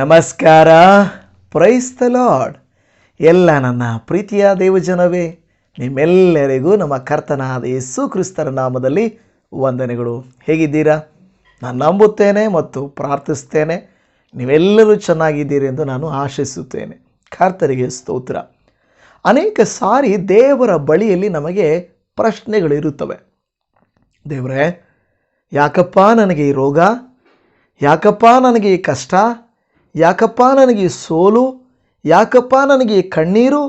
ನಮಸ್ಕಾರ. Praise the lord ಎಲ್ಲ ನನ್ನ ಪ್ರೀತಿಯ ದೇವಜನವೇ, ನಿಮ್ಮೆಲ್ಲರಿಗೂ ನಮ್ಮ ಕರ್ತನಾದ ಯೇಸು ಕ್ರಿಸ್ತರ ನಾಮದಲ್ಲಿ ವಂದನೆಗಳು. ಹೇಗಿದ್ದೀರಾ? ನಾನು ನಂಬುತ್ತೇನೆ ಮತ್ತು ಪ್ರಾರ್ಥಿಸ್ತೇನೆ. ನೀವೆಲ್ಲರೂ ಚೆನ್ನಾಗಿದ್ದೀರಿ ಎಂದು ನಾನು ಆಶಿಸುತ್ತೇನೆ. ಕರ್ತರಿಗೆ ಸ್ತೋತ್ರ. ಅನೇಕ ಸಾರಿ ದೇವರ ಬಳಿಯಲ್ಲಿ ನಮಗೆ ಪ್ರಶ್ನೆಗಳಿರುತ್ತವೆ. ದೇವರೇ, ಯಾಕಪ್ಪ ನನಗೆ ಈ ರೋಗ? ಯಾಕಪ್ಪ ನನಗೆ ಈ ಕಷ್ಟ? ಯಾಕಪ್ಪ ನನಗೆ ಸೋಲು? ಯಾಕಪ್ಪ ನನಗೆ ಕಣ್ಣೀರು?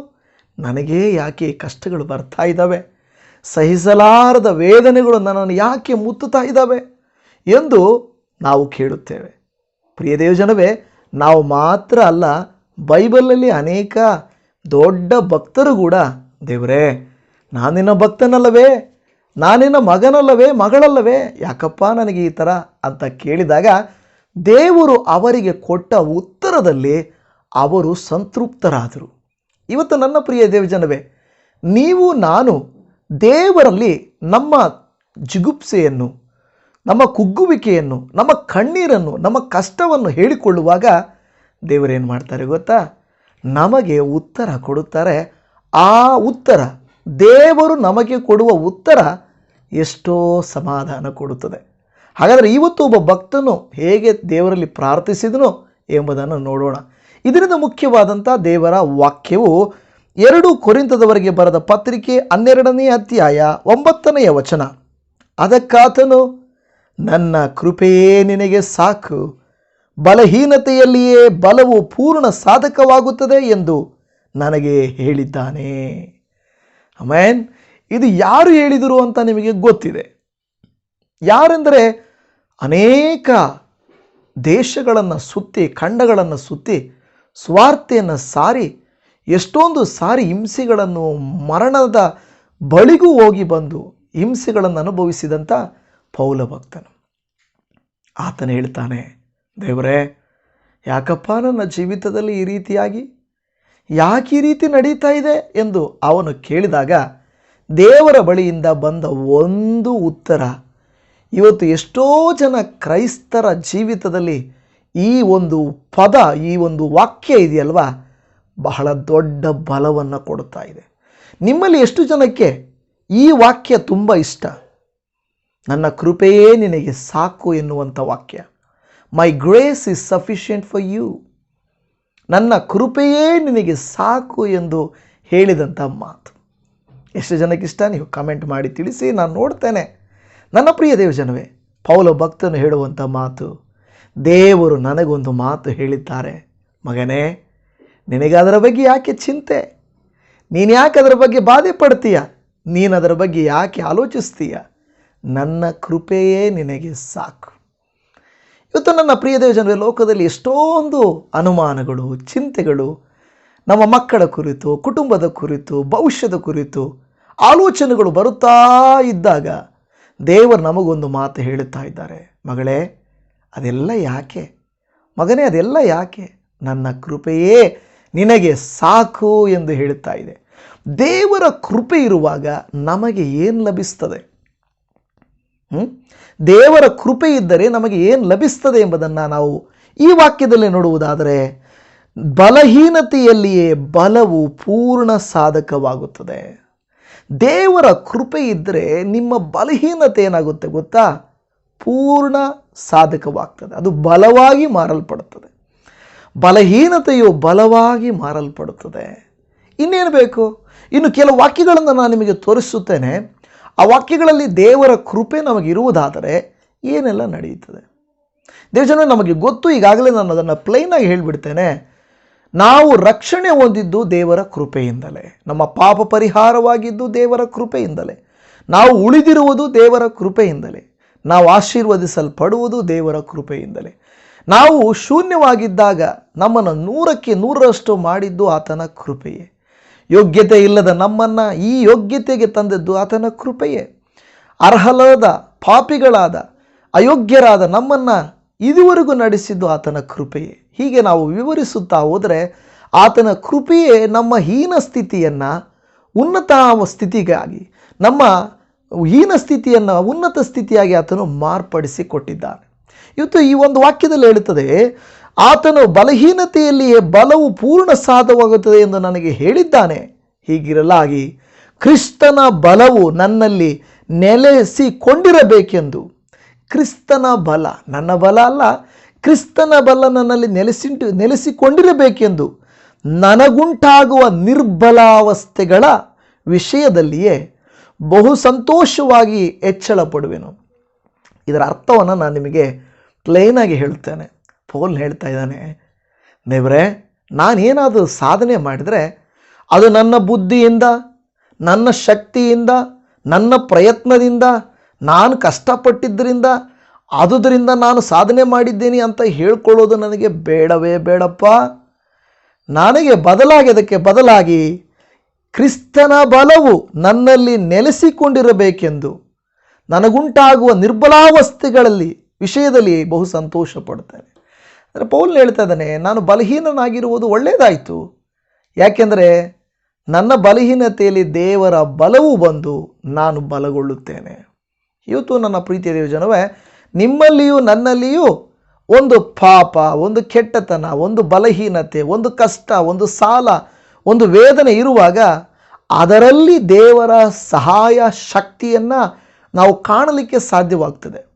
ನನಗೆ ಯಾಕೆ ಕಷ್ಟಗಳು ಬರ್ತಾ ಇದ್ದಾವೆ? ಸಹಿಸಲಾರದ ವೇದನೆಗಳು ನನ್ನನ್ನು ಯಾಕೆ ಮುತ್ತುತ್ತಾ ಇದ್ದಾವೆ ಎಂದು ನಾವು ಕೇಳುತ್ತೇವೆ. ಪ್ರಿಯ ದೇವಜನವೇ, ನಾವು ಮಾತ್ರ ಅಲ್ಲ ಬೈಬಲಲ್ಲಿ ಅನೇಕ ದೊಡ್ಡ ಭಕ್ತರು ಕೂಡ ದೇವರೇ, ನಾನಿನ ಭಕ್ತನಲ್ಲವೇ, ನಾನಿನ ಮಗನಲ್ಲವೇ, ಮಗಳಲ್ಲವೇ, ಯಾಕಪ್ಪ ನನಗೆ ಈ ಥರ ಅಂತ ಕೇಳಿದಾಗ ದೇವರು ಅವರಿಗೆ ಕೊಟ್ಟ ಉತ್ತರದಲ್ಲಿ ಅವರು ಸಂತೃಪ್ತರಾದರು. ಇವತ್ತು ನನ್ನ ಪ್ರಿಯ ದೇವಜನವೇ, ನೀವು, ನಾನು ದೇವರಲ್ಲಿ ನಮ್ಮ ಜಿಗುಪ್ಸೆಯನ್ನು, ನಮ್ಮ ಕುಗ್ಗುವಿಕೆಯನ್ನು, ನಮ್ಮ ಕಣ್ಣೀರನ್ನು, ನಮ್ಮ ಕಷ್ಟವನ್ನು ಹೇಳಿಕೊಳ್ಳುವಾಗ ದೇವರೇನು ಮಾಡ್ತಾರೆ ಗೊತ್ತಾ? ನಮಗೆ ಉತ್ತರ ಕೊಡುತ್ತಾರೆ. ಆ ಉತ್ತರ, ದೇವರು ನಮಗೆ ಕೊಡುವ ಉತ್ತರ ಎಷ್ಟೋ ಸಮಾಧಾನ ಕೊಡುತ್ತದೆ. ಹಾಗಾದರೆ ಇವತ್ತು ಒಬ್ಬ ಭಕ್ತನು ಹೇಗೆ ದೇವರಲ್ಲಿ ಪ್ರಾರ್ಥಿಸಿದನು ಎಂಬುದನ್ನು ನೋಡೋಣ. ಇದರಿಂದ ಮುಖ್ಯವಾದಂಥ ದೇವರ ವಾಕ್ಯವು ಎರಡು ಕೊರಿಂತದವರೆಗೆ ಬರೆದ ಪತ್ರಿಕೆ ಹನ್ನೆರಡನೇ ಅಧ್ಯಾಯ ಒಂಬತ್ತನೆಯ ವಚನ. ಅದಕ್ಕಾತನು, ನನ್ನ ಕೃಪೆಯೇ ನಿನಗೆ ಸಾಕು, ಬಲಹೀನತೆಯಲ್ಲಿಯೇ ಬಲವು ಪೂರ್ಣ ಸಾಧಕವಾಗುತ್ತದೆ ಎಂದು ನನಗೆ ಹೇಳಿದ್ದಾನೆ. ಅಮೇನ್ ಇದು ಯಾರು ಹೇಳಿದರು ಅಂತ ನಿಮಗೆ ಗೊತ್ತಿದೆ. ಯಾರೆಂದರೆ ಅನೇಕ ದೇಶಗಳನ್ನು ಸುತ್ತಿ, ಖಂಡಗಳನ್ನು ಸುತ್ತಿ ಸ್ವಾರ್ಥೆಯನ್ನು ಸಾರಿ, ಎಷ್ಟೊಂದು ಸಾರಿ ಹಿಂಸೆಗಳನ್ನು ಮರಣದ ಬಳಿಗೂ ಹೋಗಿ ಬಂದು ಹಿಂಸೆಗಳನ್ನು ಅನುಭವಿಸಿದಂಥ ಪೌಲ ಭಕ್ತನು. ಆತನ ಹೇಳ್ತಾನೆ, ದೇವರೇ, ಯಾಕಪ್ಪ ನನ್ನ ಜೀವಿತದಲ್ಲಿ ಈ ರೀತಿಯಾಗಿ, ಯಾಕೆ ಈ ರೀತಿ ನಡೀತಾ ಇದೆ ಎಂದು ಅವನು ಕೇಳಿದಾಗ ದೇವರ ಬಳಿಯಿಂದ ಬಂದ ಒಂದು ಉತ್ತರ ಇವತ್ತು ಎಷ್ಟೋ ಜನ ಕ್ರೈಸ್ತರ ಜೀವಿತದಲ್ಲಿ ಈ ಒಂದು ಪದ, ಈ ಒಂದು ವಾಕ್ಯ ಇದೆಯಲ್ವಾ? ಬಹಳ ದೊಡ್ಡ ಬಲವನ್ನು ಕೊಡುತ್ತಾ ಇದೆ. ನಿಮ್ಮಲ್ಲಿ ಎಷ್ಟು ಜನಕ್ಕೆ ಈ ವಾಕ್ಯ ತುಂಬ ಇಷ್ಟ? ನನ್ನ ಕೃಪೆಯೇ ನಿನಗೆ ಸಾಕು ಎನ್ನುವಂಥ ವಾಕ್ಯ. My grace is sufficient for you ನನ್ನ ಕೃಪೆಯೇ ನಿನಗೆ ಸಾಕು ಎಂದು ಹೇಳಿದಂಥ ಮಾತು. ಎಷ್ಟು ಜನಕ್ಕಿಷ್ಟ ನೀವು ಕಮೆಂಟ್ ಮಾಡಿ ತಿಳಿಸಿ, ನಾನು ನೋಡ್ತೇನೆ. ನನ್ನ ಪ್ರಿಯ ದೇವಜನವೇ, ಪೌಲ ಭಕ್ತನು ಹೇಳುವಂಥ ಮಾತು, ದೇವರು ನನಗೊಂದು ಮಾತು ಹೇಳಿದ್ದಾರೆ. ಮಗನೇ ನಿನಗೆ ಅದರ ಬಗ್ಗೆ ಯಾಕೆ ಚಿಂತೆ? ನೀನು ಯಾಕೆ ಅದರ ಬಗ್ಗೆ ಬಾಧೆ ಪಡ್ತೀಯ? ನೀನು ಅದರ ಬಗ್ಗೆ ಯಾಕೆ ಆಲೋಚಿಸ್ತೀಯ? ನನ್ನ ಕೃಪೆಯೇ ನಿನಗೆ ಸಾಕು. ಇವತ್ತು ನನ್ನ ಪ್ರಿಯ ದೇವಜನವೇ ಲೋಕದಲ್ಲಿ ಎಷ್ಟೊಂದು ಅನುಮಾನಗಳು, ಚಿಂತೆಗಳು ನಮ್ಮ ಮಕ್ಕಳ ಕುರಿತು, ಕುಟುಂಬದ ಕುರಿತು, ಭವಿಷ್ಯದ ಕುರಿತು ಆಲೋಚನೆಗಳು ಬರುತ್ತಾ ಇದ್ದಾಗ ದೇವರು ನಮಗೊಂದು ಮಾತು ಹೇಳುತ್ತಾ ಇದ್ದಾರೆ. ಮಗಳೇ, ಅದೆಲ್ಲ ಯಾಕೆ? ಮಗನೇ, ಅದೆಲ್ಲ ಯಾಕೆ? ನನ್ನ ಕೃಪೆಯೇ ನಿನಗೆ ಸಾಕು ಎಂದು ಹೇಳುತ್ತಾ ಇದೆ. ದೇವರ ಕೃಪೆ ಇರುವಾಗ ನಮಗೆ ಏನು ಲಭಿಸ್ತದೆ? ದೇವರ ಕೃಪೆ ಇದ್ದರೆ ನಮಗೆ ಏನು ಲಭಿಸ್ತದೆ ಎಂಬುದನ್ನು ನಾವು ಈ ವಾಕ್ಯದಲ್ಲಿ ನೋಡುವುದಾದರೆ, ಬಲಹೀನತೆಯಲ್ಲಿಯೇ ಬಲವು ಪೂರ್ಣ ಸಾಧಕವಾಗುತ್ತದೆ. ದೇವರ ಕೃಪೆ ಇದ್ದರೆ ನಿಮ್ಮ ಬಲಹೀನತೆ ಏನಾಗುತ್ತೆ ಗೊತ್ತಾ? ಪೂರ್ಣ ಸಾಧಕವಾಗ್ತದೆ. ಅದು ಬಲವಾಗಿ ಮಾರಲ್ಪಡುತ್ತದೆ. ಬಲಹೀನತೆಯು ಬಲವಾಗಿ ಮಾರಲ್ಪಡುತ್ತದೆ. ಇನ್ನೇನು ಬೇಕು? ಇನ್ನು ಕೆಲವು ವಾಕ್ಯಗಳನ್ನು ನಾನು ನಿಮಗೆ ತೋರಿಸುತ್ತೇನೆ. ಆ ವಾಕ್ಯಗಳಲ್ಲಿ ದೇವರ ಕೃಪೆ ನಮಗಿರುವುದಾದರೆ ಏನೆಲ್ಲ ನಡೆಯುತ್ತದೆ? ದೇವಜನ ನಮಗೆ ಗೊತ್ತು, ಈಗಾಗಲೇ ನಾನು ಅದನ್ನು ಪ್ಲೈನಾಗಿ ಹೇಳಿಬಿಡ್ತೇನೆ. ನಾವು ರಕ್ಷಣೆ ಹೊಂದಿದ್ದು ದೇವರ ಕೃಪೆಯಿಂದಲೇ, ನಮ್ಮ ಪಾಪ ಪರಿಹಾರವಾಗಿದ್ದು ದೇವರ ಕೃಪೆಯಿಂದಲೇ. ನಾವು ಉಳಿದಿರುವುದು ದೇವರ ಕೃಪೆಯಿಂದಲೇ, ನಾವು ಆಶೀರ್ವದಿಸಲ್ಪಡುವುದು ದೇವರ ಕೃಪೆಯಿಂದಲೇ. ನಾವು ಶೂನ್ಯವಾಗಿದ್ದಾಗ ನಮ್ಮನ್ನು ನೂರಕ್ಕೆ ನೂರರಷ್ಟು ಮಾಡಿದ್ದು ಆತನ ಕೃಪೆಯೇ. ಯೋಗ್ಯತೆ ಇಲ್ಲದ ನಮ್ಮನ್ನು ಈ ಯೋಗ್ಯತೆಗೆ ತಂದದ್ದು ಆತನ ಕೃಪೆಯೇ. ಅರ್ಹಲಾದ ಪಾಪಿಗಳಾದ, ಅಯೋಗ್ಯರಾದ ನಮ್ಮನ್ನು ಇದುವರೆಗೂ ನಡೆಸಿದ್ದು ಆತನ ಕೃಪೆಯೇ. ಹೀಗೆ ನಾವು ವಿವರಿಸುತ್ತಾ ಹೋದರೆ ಆತನ ಕೃಪೆಯೇ ನಮ್ಮ ಹೀನ ಸ್ಥಿತಿಯನ್ನು ಉನ್ನತ ಸ್ಥಿತಿಗಾಗಿ, ನಮ್ಮ ಹೀನ ಸ್ಥಿತಿಯನ್ನು, ಉನ್ನತ ಸ್ಥಿತಿಯಾಗಿ ಆತನು ಮಾರ್ಪಡಿಸಿ ಕೊಟ್ಟಿದ್ದಾನೆ ಇವತ್ತು ಈ ಒಂದು ವಾಕ್ಯದಲ್ಲಿ ಹೇಳುತ್ತದೆ, ಆತನು ಬಲಹೀನತೆಯಲ್ಲಿಯೇ ಬಲವು ಪೂರ್ಣ ಸಾಧವಾಗುತ್ತದೆ ಎಂದು ನನಗೆ ಹೇಳಿದ್ದಾನೆ. ಹೀಗಿರಲಾಗಿ ಕ್ರಿಸ್ತನ ಬಲವು ನನ್ನಲ್ಲಿ ನೆಲೆಸಿಕೊಂಡಿರಬೇಕೆಂದು. ಕ್ರಿಸ್ತನ ಬಲ ನನ್ನ ಬಲ ಅಲ್ಲ ಕ್ರಿಸ್ತನ ಬಲ ನನ್ನಲ್ಲಿ ನೆಲೆಸಿಂಟು, ನೆಲೆಸಿಕೊಂಡಿರಬೇಕೆಂದು ನನಗುಂಟಾಗುವ ನಿರ್ಬಲಾವಸ್ಥೆಗಳ ವಿಷಯದಲ್ಲಿಯೇ ಬಹು ಸಂತೋಷವಾಗಿ ಹೆಚ್ಚಳ ಪಡುವೆನು ಇದರ ಅರ್ಥವನ್ನು ನಾನು ನಿಮಗೆ ಪ್ಲೇನಾಗಿ ಹೇಳ್ತೇನೆ ಪೋಲ್ ಹೇಳ್ತಾ ಇದ್ದಾನೆ, ದೇವರೇ, ನಾನೇನಾದರೂ ಸಾಧನೆ ಮಾಡಿದರೆ ಅದು ನನ್ನ ಬುದ್ಧಿಯಿಂದ, ನನ್ನ ಶಕ್ತಿಯಿಂದ, ನನ್ನ ಪ್ರಯತ್ನದಿಂದ, ನಾನು ಕಷ್ಟಪಟ್ಟಿದ್ದರಿಂದ ಆದುದರಿಂದ ನಾನು ಸಾಧನೆ ಮಾಡಿದ್ದೀನಿ ಅಂತ ಹೇಳ್ಕೊಳ್ಳೋದು ನನಗೆ ಬೇಡವೇ ಬೇಡಪ್ಪ. ನನಗೆ ಬದಲಾಗಿ, ಅದಕ್ಕೆ ಬದಲಾಗಿ ಕ್ರಿಸ್ತನ ಬಲವು ನನ್ನಲ್ಲಿ ನೆಲೆಸಿಕೊಂಡಿರಬೇಕೆಂದು, ನನಗುಂಟಾಗುವ ನಿರ್ಬಲಾವಸ್ಥೆಗಳಲ್ಲಿ, ವಿಷಯದಲ್ಲಿ ಬಹು ಸಂತೋಷ ಪಡ್ತೇನೆ ಅಂದರೆ ಪೌಲ್ ಹೇಳ್ತಾ ಇದ್ದಾನೆ, ನಾನು ಬಲಹೀನನಾಗಿರುವುದು ಒಳ್ಳೆಯದಾಯಿತು. ಯಾಕೆಂದರೆ ನನ್ನ ಬಲಹೀನತೆಯಲ್ಲಿ ದೇವರ ಬಲವು ಬಂದು ನಾನು ಬಲಗೊಳ್ಳುತ್ತೇನೆ. ಇವತ್ತು ನನ್ನ ಪ್ರೀತಿಯ ದೇವಜನವೇ ನಿಮ್ಮಲ್ಲಿಯೂ ನನ್ನಲ್ಲಿಯೂ ಒಂದು ಪಾಪ, ಒಂದು ಕೆಟ್ಟತನ, ಒಂದು ಬಲಹೀನತೆ, ಒಂದು ಕಷ್ಟ, ಒಂದು ಸಾಲ, ಒಂದು ವೇದನೆ ಇರುವಾಗ ಅದರಲ್ಲಿ ದೇವರ ಸಹಾಯ ಶಕ್ತಿಯನ್ನು ನಾವು ಕಾಣಲಿಕ್ಕೆ ಸಾಧ್ಯವಾಗ್ತದೆ.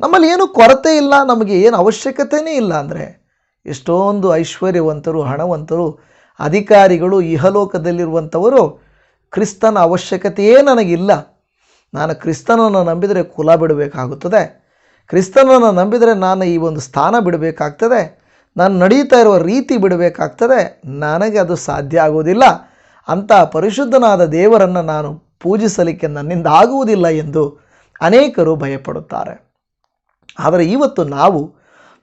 ನಮ್ಮಲ್ಲಿ ಏನು ಕೊರತೆ ಇಲ್ಲ, ನಮಗೆ ಏನು ಅವಶ್ಯಕತೆಯೇ ಇಲ್ಲ ಅಂದರೆ ಎಷ್ಟೊಂದು ಐಶ್ವರ್ಯವಂತರು, ಹಣವಂತರು, ಅಧಿಕಾರಿಗಳು ಇಹಲೋಕದಲ್ಲಿರುವಂಥವರು ಕ್ರಿಸ್ತನ ಅವಶ್ಯಕತೆಯೇ ನನಗಿಲ್ಲ. ನಾನು ಕ್ರಿಸ್ತನನ್ನು ನಂಬಿದರೆ ಕುಲ ಬಿಡಬೇಕಾಗುತ್ತದೆ. ಕ್ರಿಸ್ತನನ್ನು ನಂಬಿದರೆ ನಾನು ಈ ಒಂದು ಸ್ಥಾನ ಬಿಡಬೇಕಾಗ್ತದೆ, ನಾನು ನಡೀತಾ ಇರುವ ರೀತಿ ಬಿಡಬೇಕಾಗ್ತದೆ, ನನಗೆ ಅದು ಸಾಧ್ಯ ಆಗುವುದಿಲ್ಲ. ಅಂಥ ಪರಿಶುದ್ಧನಾದ ದೇವರನ್ನು ನಾನು ಪೂಜಿಸಲಿಕ್ಕೆ ನನ್ನಿಂದ ಆಗುವುದಿಲ್ಲ ಎಂದು ಅನೇಕರು ಭಯಪಡುತ್ತಾರೆ. ಆದರೆ ಇವತ್ತು ನಾವು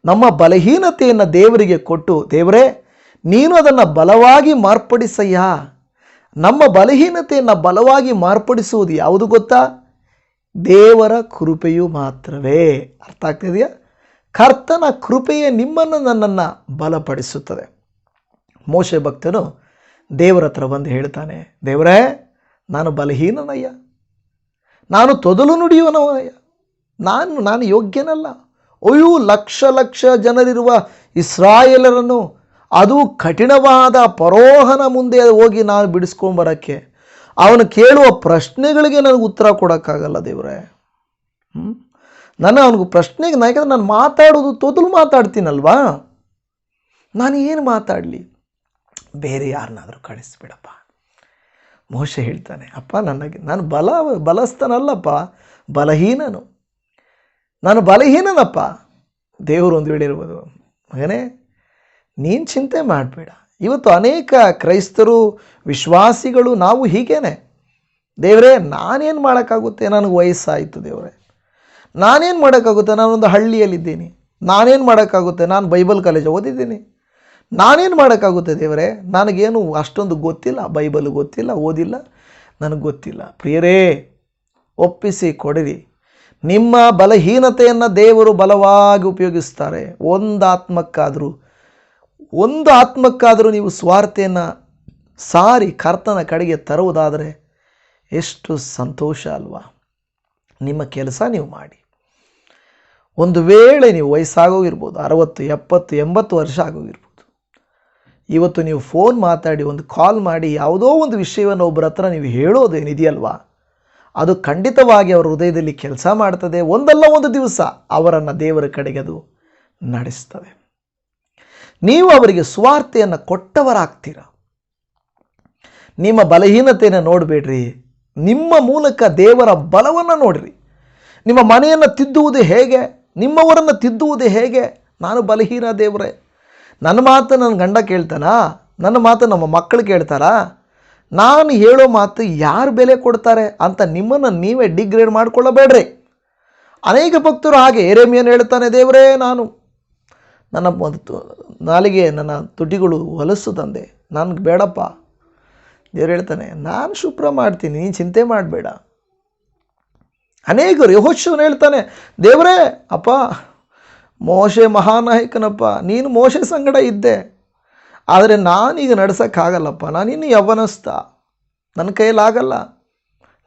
ನಮ್ಮ ಬಲಹೀನತೆಯನ್ನು ದೇವರಿಗೆ ಕೊಟ್ಟು, ದೇವರೇ, ನೀನು ಅದನ್ನು ಬಲವಾಗಿ ಮಾರ್ಪಡಿಸಯ್ಯ? ನಮ್ಮ ಬಲಹೀನತೆಯನ್ನು ಬಲವಾಗಿ ಮಾರ್ಪಡಿಸುವುದು ಯಾವುದು ಗೊತ್ತಾ? ದೇವರ ಕೃಪೆಯು ಮಾತ್ರವೇ. ಅರ್ಥ ಆಗ್ತಿದೆಯಾ? ಕರ್ತನ ಕೃಪೆಯೇ ನಿಮ್ಮನ್ನು ನನ್ನನ್ನು ಬಲಪಡಿಸುತ್ತದೆ. ಮೋಶ ಭಕ್ತನು ದೇವರ ಹತ್ರ ಬಂದು ಹೇಳ್ತಾನೆ, ದೇವರೇ, ನಾನು ಬಲಹೀನನಯ್ಯ. ನಾನು ತೊದಲು ನುಡಿಯುವನವನಯ್ಯ. ನಾನು ನಾನು ಯೋಗ್ಯನಲ್ಲ. ಅಯ್ಯೋ ಲಕ್ಷ ಲಕ್ಷ ಜನರಿರುವ ಇಸ್ರಾಯೇಲರನ್ನು, ಅದು ಕಠಿಣವಾದ ಪರೋಹನ ಮುಂದೆ ಹೋಗಿ ನಾನು ಬಿಡಿಸ್ಕೊಂಬರೋಕ್ಕೆ ಅವನು ಕೇಳುವ ಪ್ರಶ್ನೆಗಳಿಗೆ ನನಗೆ ಉತ್ತರ ಕೊಡೋಕ್ಕಾಗಲ್ಲ ದೇವರೇ. ಹ್ಞೂ ನಾನು ಅವನಿಗೆ ಪ್ರಶ್ನೆಗೆ ನಾ ಯಾಕಂದ್ರೆ ನಾನು ಮಾತಾಡೋದು ತೊದಲು ಮಾತಾಡ್ತೀನಲ್ವಾ? ನಾನು ಏನು ಮಾತಾಡಲಿ? ಬೇರೆ ಯಾರನ್ನಾದರೂ ಕಳಿಸ್ಬಿಡಪ್ಪ. ಮೋಶ ಹೇಳ್ತಾನೆ, ಅಪ್ಪ, ನನಗೆ, ನಾನು ಬಲ ಬಲಸ್ತಾನಲ್ಲಪ್ಪ ಬಲಹೀನನು. ನಾನು ಬಲಹೀನನಪ್ಪ. ದೇವರು ಒಂದು ಹೇಳಿರ್ಬೋದು ಮಗನೇ, ನೀನು ಚಿಂತೆ ಮಾಡಬೇಡ. ಇವತ್ತು ಅನೇಕ ಕ್ರೈಸ್ತರು, ವಿಶ್ವಾಸಿಗಳು ನಾವು ಹೀಗೇನೆ. ದೇವರೇ, ನಾನೇನು ಮಾಡೋಕ್ಕಾಗುತ್ತೆ? ನನಗೆ ವಯಸ್ಸಾಯಿತು ದೇವರೇ. ನಾನೇನು ಮಾಡೋಕ್ಕಾಗುತ್ತೆ? ನಾನೊಂದು ಹಳ್ಳಿಯಲ್ಲಿದ್ದೀನಿ. ನಾನೇನು ಮಾಡೋಕ್ಕಾಗುತ್ತೆ? ನಾನು ಬೈಬಲ್ ಕಾಲೇಜ್ ಓದಿದ್ದೀನಿ. ನಾನೇನು ಮಾಡೋಕ್ಕಾಗುತ್ತೆ ದೇವರೇ? ನನಗೇನು ಅಷ್ಟೊಂದು ಗೊತ್ತಿಲ್ಲ. ಬೈಬಲ್ ಗೊತ್ತಿಲ್ಲ, ಓದಿಲ್ಲ. ನನಗೆ ಗೊತ್ತಿಲ್ಲ. ಪ್ರಿಯರೇ, ಒಪ್ಪಿಸಿ ಕೊಡಿರಿ. ನಿಮ್ಮ ಬಲಹೀನತೆಯನ್ನು ದೇವರು ಬಲವಾಗಿ ಉಪಯೋಗಿಸ್ತಾರೆ. ಒಂದು ಆತ್ಮಕ್ಕಾದರೂ ಒಂದು ಆತ್ಮಕ್ಕಾದರೂ ನೀವು ಸ್ವಾರ್ಥೆಯನ್ನು ಸಾರಿ ಕರ್ತನ ಕಡೆಗೆ ತರುವುದಾದರೆ ಎಷ್ಟು ಸಂತೋಷ ಅಲ್ವಾ? ನಿಮ್ಮ ಕೆಲಸ ನೀವು ಮಾಡಿ. ಒಂದು ವೇಳೆ ನೀವು ವಯಸ್ಸಾಗೋಗಿರ್ಬೋದು, ಅರವತ್ತು, ಎಪ್ಪತ್ತು, ಎಂಬತ್ತು ವರ್ಷ ಆಗೋಗಿರ್ಬೋದು. ಇವತ್ತು ನೀವು ಫೋನ್ ಮಾತಾಡಿ, ಒಂದು ಕಾಲ್ ಮಾಡಿ, ಯಾವುದೋ ಒಂದು ವಿಷಯವನ್ನು ಒಬ್ಬರ ಹತ್ರ ನೀವು ಹೇಳೋದೇನಿದೆಯಲ್ವಾ? ಅದು ಖಂಡಿತವಾಗಿ ಅವರ ಹೃದಯದಲ್ಲಿ ಕೆಲಸ ಮಾಡ್ತದೆ. ಒಂದಲ್ಲ ಒಂದು ದಿವಸ ಅವರನ್ನು ದೇವರ ಕಡೆಗೆ ಅದು ನಡೆಸ್ತದೆ. ನೀವು ಅವರಿಗೆ ಸ್ವಾರ್ಥೆಯನ್ನು ಕೊಟ್ಟವರಾಗ್ತೀರ? ನಿಮ್ಮ ಬಲಹೀನತೆಯನ್ನು ನೋಡಬೇಡ್ರಿ. ನಿಮ್ಮ ಮೂಲಕ ದೇವರ ಬಲವನ್ನು ನೋಡಿರಿ. ನಿಮ್ಮ ಮನೆಯನ್ನು ತಿದ್ದುವುದು ಹೇಗೆ? ನಿಮ್ಮವರನ್ನು ತಿದ್ದುವುದು ಹೇಗೆ? ನಾನು ಬಲಹೀನ ದೇವರೇ. ನನ್ನ ಮಾತು ನನ್ನ ಗಂಡ ಕೇಳ್ತಾನಾ? ನನ್ನ ಮಾತು ನಮ್ಮ ಮಕ್ಕಳು ಕೇಳ್ತಾರಾ? ನಾನು ಹೇಳೋ ಮಾತು ಯಾರು ಬೆಲೆ ಕೊಡ್ತಾರೆ ಅಂತ ನಿಮ್ಮನ್ನು ನೀವೇ ಡಿಗ್ರೇಡ್ ಮಾಡಿಕೊಳ್ಳಬೇಡ್ರಿ. ಅನೇಕ ಭಕ್ತರು ಹಾಗೆ ಏರೇಮಿಯನ್ನು ಹೇಳ್ತಾನೆ, ದೇವರೇ, ನಾನು ನನ್ನ ನಾಲಿಗೆ ನನ್ನ ತುಟಿಗಳು ಹೊಲಸು ತಂದೆ. ನನಗೆ ಬೇಡಪ್ಪ. ದೇವ್ರು ಹೇಳ್ತಾನೆ, ನಾನು ಶುಭ್ರ ಮಾಡ್ತೀನಿ, ನೀನು ಚಿಂತೆ ಮಾಡಬೇಡ. ಅನೇಕರು ಯಹೋಶವನು ಹೇಳ್ತಾನೆ, ದೇವರೇ, ಅಪ್ಪ, ಮೋಶೆ ಮಹಾನಾಯಕನಪ್ಪ, ನೀನು ಮೋಶೆ ಸಂಗಡ ಇದ್ದೆ. ಆದರೆ ನಾನೀಗ ನಾನು ನಾನಿನ್ನು ಯವನಸ್ಥ. ನನ್ನ ಕೈಯಲ್ಲಾಗಲ್ಲ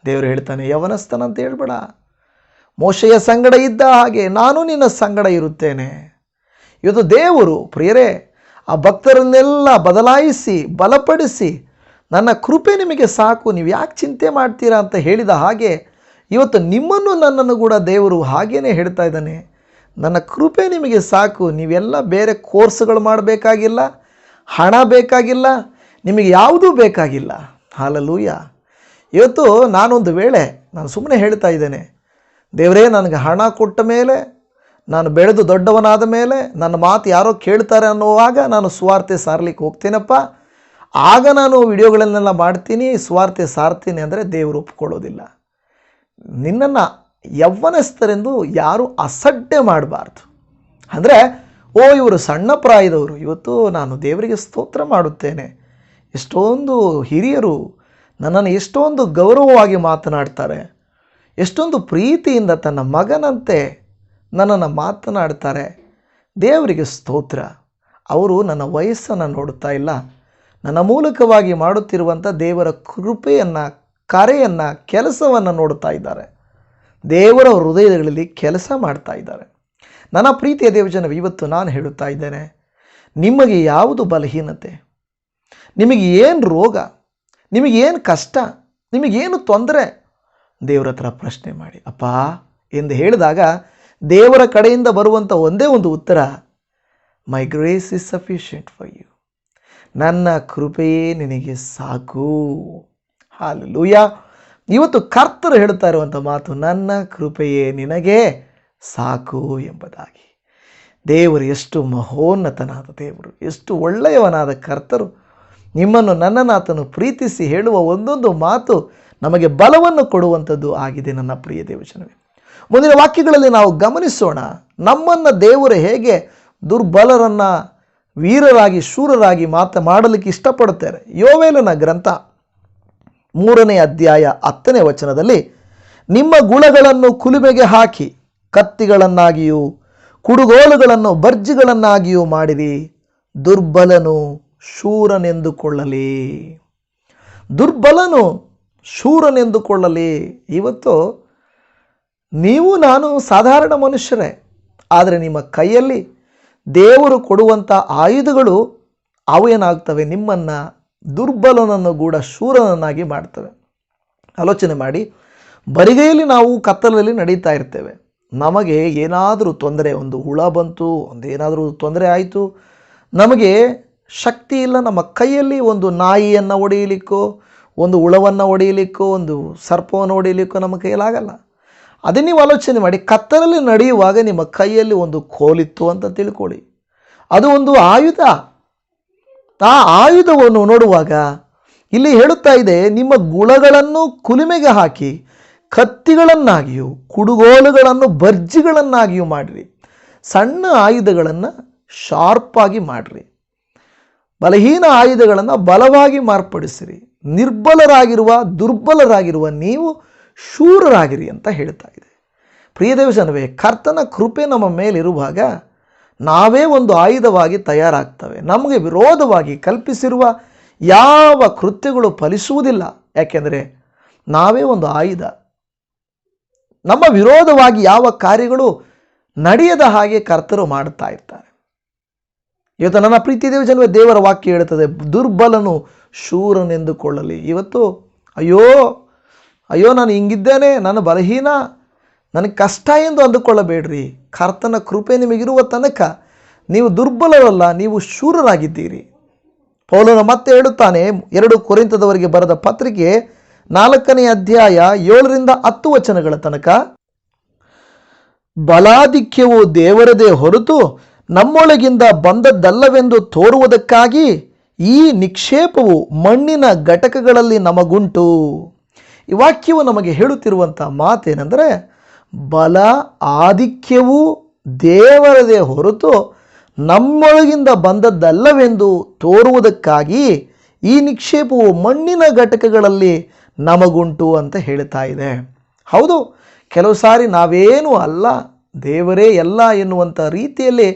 ದೇವರು ಹೇಳ್ತಾನೆ, ಯವನಸ್ಥನಂತ ಹೇಳ್ಬೇಡ. ಮೋಶೆಯ ಸಂಗಡ ಇದ್ದ ಹಾಗೆ ನಾನು ನಿನ್ನ ಸಂಗಡ ಇರುತ್ತೇನೆ. ಇವತ್ತು ದೇವರು, ಪ್ರಿಯರೇ, ಆ ಭಕ್ತರನ್ನೆಲ್ಲ ಬದಲಾಯಿಸಿ, ಬಲಪಡಿಸಿ, ನನ್ನ ಕೃಪೆ ನಿಮಗೆ ಸಾಕು, ನೀವು ಯಾಕೆ ಚಿಂತೆ ಮಾಡ್ತೀರಾ ಅಂತ ಹೇಳಿದ ಹಾಗೆ, ಇವತ್ತು ನಿಮ್ಮನ್ನು ನನ್ನನ್ನು ಕೂಡ ದೇವರು ಹಾಗೇ ಹೇಳ್ತಾ ಇದ್ದಾನೆ. ನನ್ನ ಕೃಪೆ ನಿಮಗೆ ಸಾಕು, ನೀವೆಲ್ಲ ಬೇರೆ ಕೋರ್ಸ್ಗಳು ಮಾಡಬೇಕಾಗಿಲ್ಲ, ಹಣ ಬೇಕಾಗಿಲ್ಲ, ನಿಮಗೆ ಯಾವುದೂ ಬೇಕಾಗಿಲ್ಲ. ಹಾಲಲ್ಲೂಯ್ಯ ಇವತ್ತು ನಾನೊಂದು ವೇಳೆ, ನಾನು ಸುಮ್ಮನೆ ಹೇಳ್ತಾ ಇದ್ದೇನೆ, ದೇವರೇ, ನನಗೆ ಹಣ ಕೊಟ್ಟ ಮೇಲೆ ನಾನು ಬೆಳೆದು ದೊಡ್ಡವನಾದ ಮೇಲೆ ನನ್ನ ಮಾತು ಯಾರೋ ಕೇಳ್ತಾರೆ ಅನ್ನುವಾಗ ನಾನು ಸ್ವಾರ್ಥೆ ಸಾರ್ಲಿಕ್ಕೆ ಹೋಗ್ತೀನಪ್ಪ. ಆಗ ನಾನು ವಿಡಿಯೋಗಳನ್ನೆಲ್ಲ ಮಾಡ್ತೀನಿ ಸ್ವಾರ್ಥೆ ಸಾರ್ತೀನಿ ಅಂದರೆ ದೇವರು ಒಪ್ಕೊಳ್ಳೋದಿಲ್ಲ. ನಿನ್ನನ್ನು ಯವ್ವನಸ್ಥರೆಂದು ಯಾರೂ ಅಸಡ್ಡೆ ಮಾಡಬಾರ್ದು. ಅಂದರೆ, ಓ, ಇವರು ಸಣ್ಣ ಪ್ರಾಯದವರು, ಇವತ್ತು ನಾನು ದೇವರಿಗೆ ಸ್ತೋತ್ರ ಮಾಡುತ್ತೇನೆ. ಎಷ್ಟೊಂದು ಹಿರಿಯರು ನನ್ನನ್ನು ಎಷ್ಟೊಂದು ಗೌರವವಾಗಿ ಮಾತನಾಡ್ತಾರೆ. ಎಷ್ಟೊಂದು ಪ್ರೀತಿಯಿಂದ ತನ್ನ ಮಗನಂತೆ ನನ್ನನ್ನು ಮಾತನಾಡ್ತಾರೆ. ದೇವರಿಗೆ ಸ್ತೋತ್ರ. ಅವರು ನನ್ನ ವಯಸ್ಸನ್ನು ನೋಡುತ್ತಾ ಇಲ್ಲ. ನನ್ನ ಮೂಲಕವಾಗಿ ಮಾಡುತ್ತಿರುವಂಥ ದೇವರ ಕೃಪೆಯನ್ನು, ಕರೆಯನ್ನು, ಕೆಲಸವನ್ನು ನೋಡುತ್ತಾ ಇದ್ದಾರೆ. ದೇವರ ಹೃದಯಗಳಲ್ಲಿ ಕೆಲಸ ಮಾಡ್ತಾ ಇದ್ದಾರೆ. ನನ್ನ ಪ್ರೀತಿಯ ದೇವಜನ ಇವತ್ತು ನಾನು ಹೇಳುತ್ತಾ ಇದ್ದೇನೆ, ನಿಮಗೆ ಯಾವುದು ಬಲಹೀನತೆ? ನಿಮಗೆ ಏನು ರೋಗ? ನಿಮಗೇನು ಕಷ್ಟ? ನಿಮಗೇನು ತೊಂದರೆ? ದೇವರ ಹತ್ರ ಪ್ರಶ್ನೆ ಮಾಡಿ, ಅಪ್ಪ, ಎಂದು ಹೇಳಿದಾಗ ದೇವರ ಕಡೆಯಿಂದ ಬರುವಂಥ ಒಂದೇ ಒಂದು ಉತ್ತರ my grace is sufficient for you ನನ್ನ ಕೃಪೆಯೇ ನಿನಗೆ ಸಾಕು. ಹಾಲೆಲೂಯ ಇವತ್ತು ಕರ್ತರು ಹೇಳ್ತಾ ಇರುವಂಥ ಮಾತು, ನನ್ನ ಕೃಪೆಯೇ ನಿನಗೆ ಸಾಕು ಎಂಬುದಾಗಿ. ದೇವರು ಎಷ್ಟು ಮಹೋನ್ನತನಾದ ದೇವರು, ಎಷ್ಟು ಒಳ್ಳೆಯವನಾದ ಕರ್ತರು. ನಿಮ್ಮನ್ನು ನನ್ನನಾತನು ಪ್ರೀತಿಸಿ ಹೇಳುವ ಒಂದೊಂದು ಮಾತು ನಮಗೆ ಬಲವನ್ನು ಕೊಡುವಂಥದ್ದು ಆಗಿದೆ, ನನ್ನ ಪ್ರಿಯ ದೇವಜನವೇ. ಮುಂದಿನ ವಾಕ್ಯಗಳಲ್ಲಿ ನಾವು ಗಮನಿಸೋಣ ನಮ್ಮನ್ನು ದೇವರು ಹೇಗೆ ದುರ್ಬಲರನ್ನು ವೀರರಾಗಿ, ಶೂರರಾಗಿ ಮಾತ ಮಾಡಲಿಕ್ಕೆ ಇಷ್ಟಪಡುತ್ತಾರೆ. ಯೋವೇಲನ ಗ್ರಂಥ ಮೂರನೇ ಅಧ್ಯಾಯ ಹತ್ತನೇ ವಚನದಲ್ಲಿ, ನಿಮ್ಮ ಗುಣಗಳನ್ನು ಕುಲುಮೆಗೆ ಹಾಕಿ, ಕತ್ತಿಗಳನ್ನಾಗಿಯೂ, ಕುಡುಗೋಲುಗಳನ್ನು ಬರ್ಜಿಗಳನ್ನಾಗಿಯೂ ಮಾಡಿರಿ. ದುರ್ಬಲನು ಶೂರನೆಂದುಕೊಳ್ಳಲಿ. ದುರ್ಬಲನು ಶೂರನೆಂದುಕೊಳ್ಳಲಿ. ಇವತ್ತು ನೀವು, ನಾನು ಸಾಧಾರಣ ಮನುಷ್ಯರೇ, ಆದರೆ ನಿಮ್ಮ ಕೈಯಲ್ಲಿ ದೇವರು ಕೊಡುವಂಥ ಆಯುಧಗಳು ಅವು ಏನಾಗ್ತವೆ ನಿಮ್ಮನ್ನು ದುರ್ಬಲನನ್ನು ಕೂಡ ಶೂರನನ್ನಾಗಿ ಮಾಡ್ತವೆ. ಆಲೋಚನೆ ಮಾಡಿ, ಬರಿಗೈಯಲ್ಲಿ ನಾವು ಕತ್ತಲಲ್ಲಿ ನಡೀತಾ ಇರ್ತೇವೆ. ನಮಗೆ ಏನಾದರೂ ತೊಂದರೆ, ಒಂದು ಹುಳ ಬಂತು ಒಂದು ಏನಾದರೂ ತೊಂದರೆ ಆಯಿತು, ನಮಗೆ ಶಕ್ತಿ ಇಲ್ಲ. ನಮ್ಮ ಕೈಯಲ್ಲಿ ಒಂದು ನಾಯಿಯನ್ನು ಹೊಡೆಯಲಿಕ್ಕೋ, ಒಂದು ಹುಳವನ್ನು ಹೊಡೆಯಲಿಕ್ಕೋ, ಒಂದು ಸರ್ಪವನ್ನು ಹೊಡೆಯಲಿಕ್ಕೋ ನಮ್ಮ ಕೈಯಲ್ಲಾಗಲ್ಲ ಅದೇ ನೀವು ಆಲೋಚನೆ ಮಾಡಿ, ಕತ್ತಲಲ್ಲಿ ನಡೆಯುವಾಗ ನಿಮ್ಮ ಕೈಯಲ್ಲಿ ಒಂದು ಕೋಲಿತ್ತು ಅಂತ ತಿಳ್ಕೊಳ್ಳಿ. ಅದು ಒಂದು ಆಯುಧ. ಆ ಆಯುಧವನ್ನು ನೋಡುವಾಗ ಇಲ್ಲಿ ಹೇಳುತ್ತಾ ಇದೆ, ನಿಮ್ಮ ಗುಳಗಳನ್ನು ಕುಲುಮೆಗೆ ಹಾಕಿ, ಕತ್ತಿಗಳನ್ನಾಗಿಯೂ, ಕುಡುಗೋಲುಗಳನ್ನು ಬರ್ಜಿಗಳನ್ನಾಗಿಯೂ ಮಾಡಿರಿ. ಸಣ್ಣ ಆಯುಧಗಳನ್ನು ಶಾರ್ಪಾಗಿ ಮಾಡಿರಿ. ಬಲಹೀನ ಆಯುಧಗಳನ್ನು ಬಲವಾಗಿ ಮಾರ್ಪಡಿಸಿರಿ. ನಿರ್ಬಲರಾಗಿರುವ, ದುರ್ಬಲರಾಗಿರುವ ನೀವು ಶೂರರಾಗಿರಿ ಅಂತ ಹೇಳ್ತಾ ಇದೆ. ಪ್ರಿಯ ದೇವಜನವೇ ಕರ್ತನ ಕೃಪೆ ನಮ್ಮ ಮೇಲಿರುವಾಗ ನಾವೇ ಒಂದು ಆಯುಧವಾಗಿ ತಯಾರಾಗ್ತವೆ. ನಮಗೆ ವಿರೋಧವಾಗಿ ಕಲ್ಪಿಸಿರುವ ಯಾವ ಕೃತ್ಯಗಳು ಫಲಿಸುವುದಿಲ್ಲ. ಯಾಕೆಂದರೆ ನಾವೇ ಒಂದು ಆಯುಧ. ನಮ್ಮ ವಿರೋಧವಾಗಿ ಯಾವ ಕಾರ್ಯಗಳು ನಡೆಯದ ಹಾಗೆ ಕರ್ತರು ಮಾಡುತ್ತಾ ಇರ್ತಾರೆ. ಇವತ್ತು ನನ್ನ ಪ್ರೀತಿ ದೇವಜನವೇ ದೇವರ ವಾಕ್ಯ ಹೇಳುತ್ತದೆ ದುರ್ಬಲನು ಶೂರನೆಂದುಕೊಳ್ಳಲಿ. ಇವತ್ತು, ಅಯ್ಯೋ ಅಯ್ಯೋ, ನಾನು ಹಿಂಗಿದ್ದೇನೆ, ನಾನು ಬಲಹೀನ. ನನಗೆ ಕಷ್ಟ ಎಂದು ಅಂದುಕೊಳ್ಳಬೇಡ್ರಿ. ಕರ್ತನ ಕೃಪೆ ನಿಮಗಿರುವ ತನಕ ನೀವು ದುರ್ಬಲರಲ್ಲ, ನೀವು ಶೂರರಾಗಿದ್ದೀರಿ. ಪೌಲನು ಮತ್ತೆ ಹೇಳುತ್ತಾನೆ, ಎರಡು ಕೊರಿಂತದವರಿಗೆ ಬರೆದ ಪತ್ರಿಕೆ ನಾಲ್ಕನೇ ಅಧ್ಯಾಯ ಏಳರಿಂದ ಹತ್ತು ವಚನಗಳ ತನಕ, ಬಲಾಧಿಕ್ಯವು ದೇವರದೇ ಹೊರತು ನಮ್ಮೊಳಗಿಂದ ಬಂದದ್ದಲ್ಲವೆಂದು ತೋರುವುದಕ್ಕಾಗಿ ಈ ನಿಕ್ಷೇಪವು ಮಣ್ಣಿನ ಘಟಕಗಳಲ್ಲಿ ನಮಗುಂಟು. ಈ ವಾಕ್ಯವು ನಮಗೆ ಹೇಳುತ್ತಿರುವಂಥ ಮಾತೇನೆಂದರೆ, ಬಲ ಆಧಿಕ್ಯವು ದೇವರದೇ ಹೊರತು ನಮ್ಮೊಳಗಿಂದ ಬಂದದ್ದಲ್ಲವೆಂದು ತೋರುವುದಕ್ಕಾಗಿ ಈ ನಿಕ್ಷೇಪವು ಮಣ್ಣಿನ ಘಟಕಗಳಲ್ಲಿ ನಮಗುಂಟು ಅಂತ ಹೇಳ್ತಾ ಇದೆ. ಹೌದು, ಕೆಲವು ಸಾರಿ ನಾವೇನೂ ಅಲ್ಲ, ದೇವರೇ ಎಲ್ಲ ಎನ್ನುವಂಥ ರೀತಿಯಲ್ಲಿ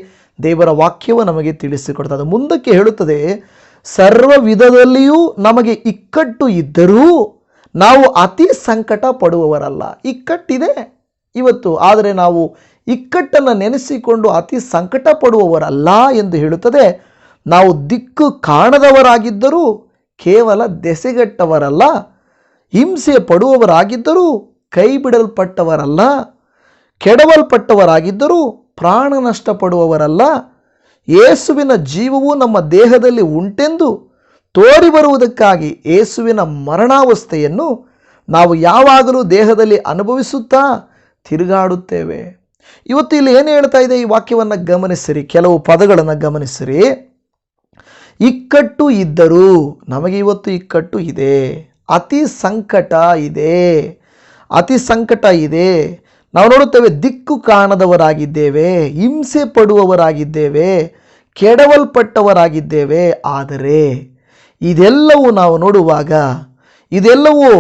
ದೇವರ ವಾಕ್ಯವು ನಮಗೆ ತಿಳಿಸಿಕೊಡ್ತದೆ. ಮುಂದಕ್ಕೆ ಹೇಳುತ್ತದೆ ಸರ್ವ ವಿಧದಲ್ಲಿಯೂ ನಮಗೆ ಇಕ್ಕಟ್ಟು ಇದ್ದರೂ ನಾವು ಅತಿ ಸಂಕಟ ಪಡುವವರಲ್ಲ ಇಕ್ಕಟ್ಟಿದೆ. ಇವತ್ತು ಆದರೆ ನಾವು ಇಕ್ಕಟ್ಟನ್ನು ನೆನೆಸಿಕೊಂಡು ಅತಿ ಸಂಕಟ ಪಡುವವರಲ್ಲ ಎಂದು ಹೇಳುತ್ತದೆ. ನಾವು ದಿಕ್ಕು ಕಾಣದವರಾಗಿದ್ದರೂ ಕೇವಲ ದೆಸೆಗಟ್ಟವರಲ್ಲ. ಹಿಂಸೆ ಪಡುವವರಾಗಿದ್ದರೂ ಕೈ ಬಿಡಲ್ಪಟ್ಟವರಲ್ಲ ಕೆಡವಲ್ಪಟ್ಟವರಾಗಿದ್ದರೂ ಪ್ರಾಣ ನಷ್ಟಪಡುವವರಲ್ಲ ಯೇಸುವಿನ ಜೀವವು ನಮ್ಮ ದೇಹದಲ್ಲಿ ಉಂಟೆಂದು ತೋರಿ ಬರುವುದಕ್ಕಾಗಿ ಏಸುವಿನ ಮರಣಾವಸ್ಥೆಯನ್ನು ನಾವು ಯಾವಾಗಲೂ ದೇಹದಲ್ಲಿ ಅನುಭವಿಸುತ್ತಾ ತಿರುಗಾಡುತ್ತೇವೆ. ಇವತ್ತು ಇಲ್ಲಿ ಏನು ಹೇಳ್ತಾ ಇದೆ? ಈ ವಾಕ್ಯವನ್ನು ಗಮನಿಸಿರಿ, ಕೆಲವು ಪದಗಳನ್ನು ಗಮನಿಸಿರಿ. ಇಕ್ಕಟ್ಟು ಇದ್ದರೂ, ನಮಗೆ ಇವತ್ತು ಇಕ್ಕಟ್ಟು ಇದೆ. ಅತಿ ಸಂಕಟ ಇದೆ. ಅತಿ ಸಂಕಟ ಇದೆ. ನಾವು ನೋಡುತ್ತೇವೆ, ದಿಕ್ಕು ಕಾಣದವರಾಗಿದ್ದೇವೆ, ಹಿಂಸೆ ಪಡುವವರಾಗಿದ್ದೇವೆ, ಕೆಡವಲ್ಪಟ್ಟವರಾಗಿದ್ದೇವೆ, ಆದರೆ ಇದೆಲ್ಲವೂ ನಾವು ನೋಡುವಾಗ, ಇದೆಲ್ಲವೂ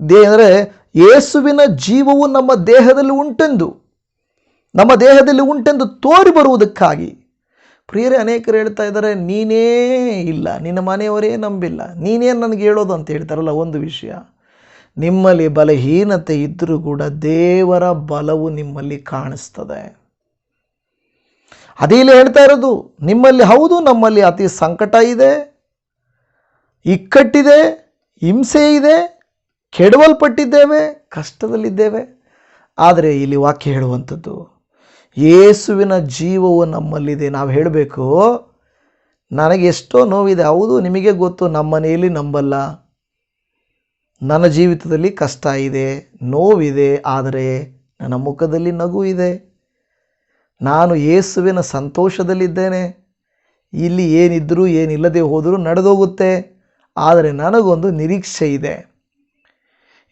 ದೇ ಅಂದರೆ ಯೇಸುವಿನ ಜೀವವು ನಮ್ಮ ದೇಹದಲ್ಲಿ ಉಂಟೆಂದು, ನಮ್ಮ ದೇಹದಲ್ಲಿ ಉಂಟೆಂದು ತೋರಿ ಬರುವುದಕ್ಕಾಗಿ. ಪ್ರಿಯರೇ, ಅನೇಕರು ಹೇಳ್ತಾ ಇದ್ದಾರೆ, ನೀನೇ ಇಲ್ಲ, ನಿನ್ನ ಮನೆಯವರೇ ನಂಬಿಲ್ಲ ನೀನೇನು ನನಗೆ ಹೇಳೋದು ಅಂತ ಹೇಳ್ತಾರಲ್ಲ ಒಂದು ವಿಷಯ. ನಿಮ್ಮಲ್ಲಿ ಬಲಹೀನತೆ ಇದ್ದರೂ ಕೂಡ ದೇವರ ಬಲವು ನಿಮ್ಮಲ್ಲಿ ಕಾಣಿಸ್ತದೆ. ಅದೇ ಇಲ್ಲಿ ಹೇಳ್ತಾ ಇರೋದು, ನಿಮ್ಮಲ್ಲಿ ಹೌದು, ನಮ್ಮಲ್ಲಿ ಅತಿ ಸಂಕಟ ಇದೆ. ಇಕ್ಕಟ್ಟಿದೆ, ಹಿಂಸೆ ಇದೆ, ಕೆಡವಲ್ಪಟ್ಟಿದ್ದೇವೆ, ಕಷ್ಟದಲ್ಲಿದ್ದೇವೆ. ಆದರೆ ಇಲ್ಲಿ ವಾಕ್ಯ ಹೇಳುವಂಥದ್ದು, ಯೇಸುವಿನ ಜೀವವು ನಮ್ಮಲ್ಲಿದೆ. ನಾವು ಹೇಳಬೇಕು, ನನಗೆ ಎಷ್ಟೋ ನೋವಿದೆ, ಹೌದು, ನಿಮಗೆ ಗೊತ್ತು ನಮ್ಮ ಮನೆಯಲ್ಲಿ ನಂಬಲ್ಲ. ನನ್ನ ಜೀವಿತದಲ್ಲಿ ಕಷ್ಟ ಇದೆ, ನೋವಿದೆ, ಆದರೆ ನನ್ನ ಮುಖದಲ್ಲಿ ನಗು ಇದೆ. ನಾನು ಯೇಸುವಿನ ಸಂತೋಷದಲ್ಲಿದ್ದೇನೆ. ಇಲ್ಲಿ ಏನಿದ್ದರೂ ಏನಿಲ್ಲದೆ ಹೋದರೂ ನಡೆದೋಗುತ್ತೆ. ಆದರೆ ನನಗೊಂದು ನಿರೀಕ್ಷೆ ಇದೆ.